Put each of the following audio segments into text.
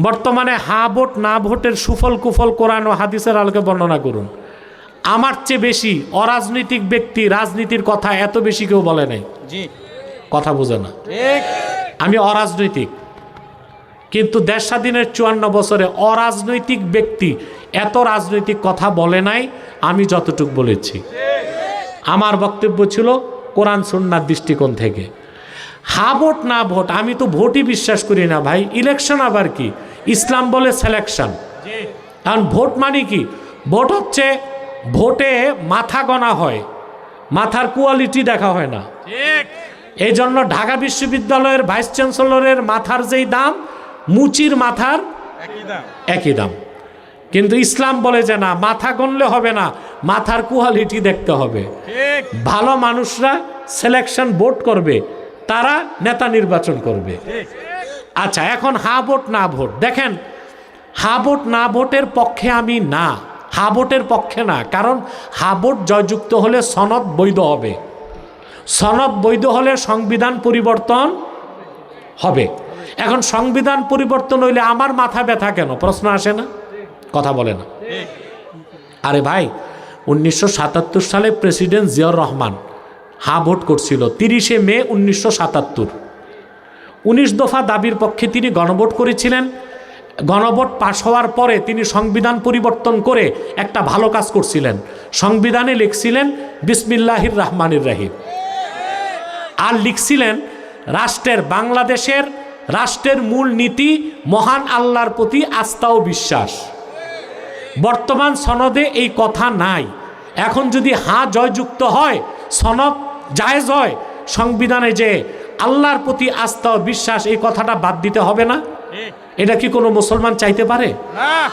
বর্তমানে হা ভোট না ভোটের সুফল কুফল কোরআন ও হাদিসের আলোকে বর্ণনা করুন। আমার চেয়ে বেশি অরাজনৈতিক ব্যক্তি রাজনীতির কথা এত বেশি কেউ বলে নাই। কথা বোঝে না। আমি অরাজনৈতিক। কিন্তু দেশ স্বাধীনের চুয়ান্ন বছরে অরাজনৈতিক ব্যক্তি এত রাজনৈতিক কথা বলে নাই আমি যতটুক বলেছি। আমার বক্তব্য ছিল কোরআন সুন্নার দৃষ্টিকোণ থেকে। হা ভোট না ভোট আমি তো ভোটই বিশ্বাস করি না ভাই। ইলেকশন আবার কি? ইসলাম বলে সিলেকশন কারণ ভোট মানে কি? ভোট হচ্ছে ভোটে মাথা গণা হয় মাথার কোয়ালিটি দেখা হয় না। এই জন্য ঢাকা বিশ্ববিদ্যালয়ের ভাইস চ্যান্সেলরের মাথার যেই দাম মুচির মাথার একই দাম। কিন্তু ইসলাম বলে যে না মাথা গণলে হবে না মাথার কোয়ালিটি দেখতে হবে। ভালো মানুষরা সিলেকশন ভোট করবে তারা নেতা নির্বাচন করবে। আচ্ছা এখন হা ভোট, না ভোট। দেখেন, হা ভোট, না ভোটের পক্ষে আমি না। হা ভোটের পক্ষে না, কারণ হা ভোট জয়যুক্ত হলে সনদ বৈধ হবে। সনদ বৈধ হলে সংবিধান পরিবর্তন হবে। এখন সংবিধান পরিবর্তন হইলে আমার মাথা ব্যথা কেন? প্রশ্ন আসে না? কথা বলে না। আরে ভাই, উনিশশো সাতাত্তর সালে প্রেসিডেন্ট জিয়াউর রহমান হা ভোট করছিল, তিরিশে মে উনিশশো সাতাত্তর। উনিশ দফা দাবির পক্ষে তিনি গণভোট করেছিলেন। গণভোট পাশ হওয়ার পরে তিনি সংবিধান পরিবর্তন করে একটা ভালো কাজ করছিলেন। সংবিধানে লিখছিলেন, বিসমিল্লাহির রহমানির রাহিম। আর লিখছিলেন, রাষ্ট্রের বাংলাদেশের রাষ্ট্রের মূল নীতি মহান আল্লাহর প্রতি আস্থা ও বিশ্বাস। বর্তমান সনদে এই কথা নাই। এখন যদি হা জয়যুক্ত হয়, সনদ জায়েজ হয়, সংবিধানে যে আল্লাহর প্রতি আস্থা ও বিশ্বাস এই কথাটা বাদ দিতে হবে না। এটা কি কোনো মুসলমান চাইতে পারে?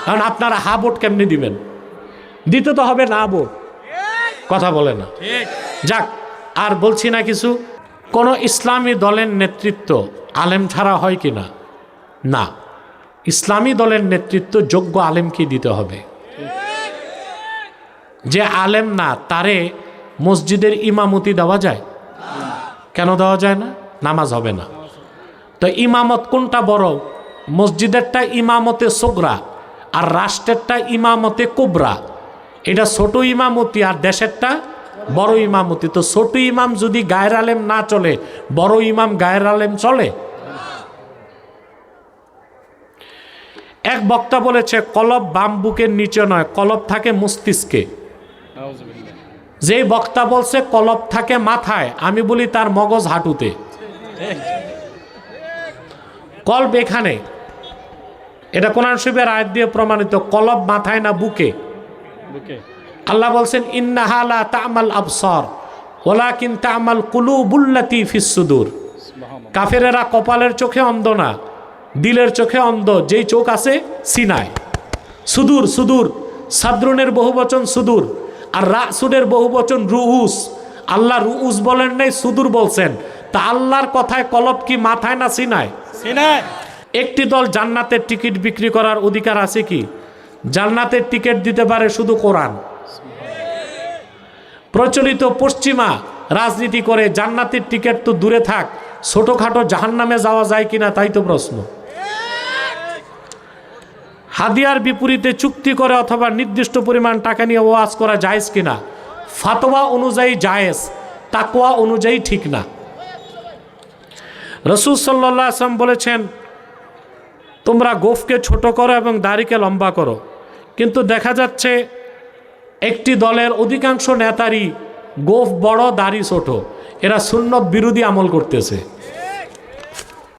কারণ আপনারা হা ভোট কেমনি দিবেন? দিতে তো হবে না ভোট। কথা বলে না। যাক আর বলছি না কিছু। কোনো ইসলামী দলের নেতৃত্ব আলেম ছাড়া হয় কি না? না। ইসলামী দলের নেতৃত্ব যোগ্য আলেমকে দিতে হবে? যে আলেম না তারে মসজিদের ইমামতি দেওয়া যায়? কেন দেওয়া যায় না? নামাজ হবে না। তো ইমামত কোনটা বড়? মসজিদেরটা ইমামতে সোগরা আর রাষ্ট্রেরটা ইমামতে কোবরা। এটা ছোট ইমামতি আর দেশেরটা বড় ইমামতি। তো ছোট ইমাম যদি গায়ের আলেম না চলে বড় ইমাম গায়ের আলেম চলে? এক বক্তা বলেছে কলব বাম বুকের নিচে নয় কলব থাকে মস্তিষ্কে। যেই বক্তা বলছে কলব থাকে মাথায় আমি বলি তার মগজ হাঁটুতে। কলব এখানে। এটা কোরআন শরীফের আয়াত দিয়ে প্রমাণিত কলব মাথায় না বুকে? আল্লাহ বলছেন ইন্নাহালা তামাল আবসর ওলাকিন তামাল কুলুবুল্লাতি ফিসুদুর কাফেরেরা কপালের চোখে অন্ধ না দিলের চোখে অন্ধ যেই চোখ আছে সিনায়। সুদূর সুদূর সাদ্রুনের বহুবচন সুদূর আর রাসুদের বহুবচন রুউস। আল্লাহ রুউস বলেন নাই সুদূর বলছেন। তা আল্লাহর কথায় কলব কি মাথায় না সিনায়? একটি দল জান্নাতের টিকিট বিক্রি করার অধিকার আছে কি? জান্নাতের টিকিট দিতে পারে শুধু কোরআন। প্রচলিত পশ্চিমা রাজনীতি করে জান্নাতের টিকিট তো দূরে থাক ছোটোখাটো জাহান্নামে যাওয়া যায় কিনা তাই তো প্রশ্ন। হাদিয়ার বিপরীতে চুক্তি করে অথবা নির্দিষ্ট পরিমাণ টাকা নিয়ে ওয়াজ করা জায়েজ কিনা? ফাতোয়া অনুযায়ী জায়েজ তাকোয়া অনুযায়ী ঠিক না। রসুল সাল্লাহ আসলাম বলেছেন, তোমরা গোফকে ছোট করো এবং দাড়িকে লম্বা করো। কিন্তু দেখা যাচ্ছে, একটি দলের অধিকাংশ নেতারই গোফ বড়, দাড়ি ছোট। এরা সুন্নত বিরোধী আমল করতেছে।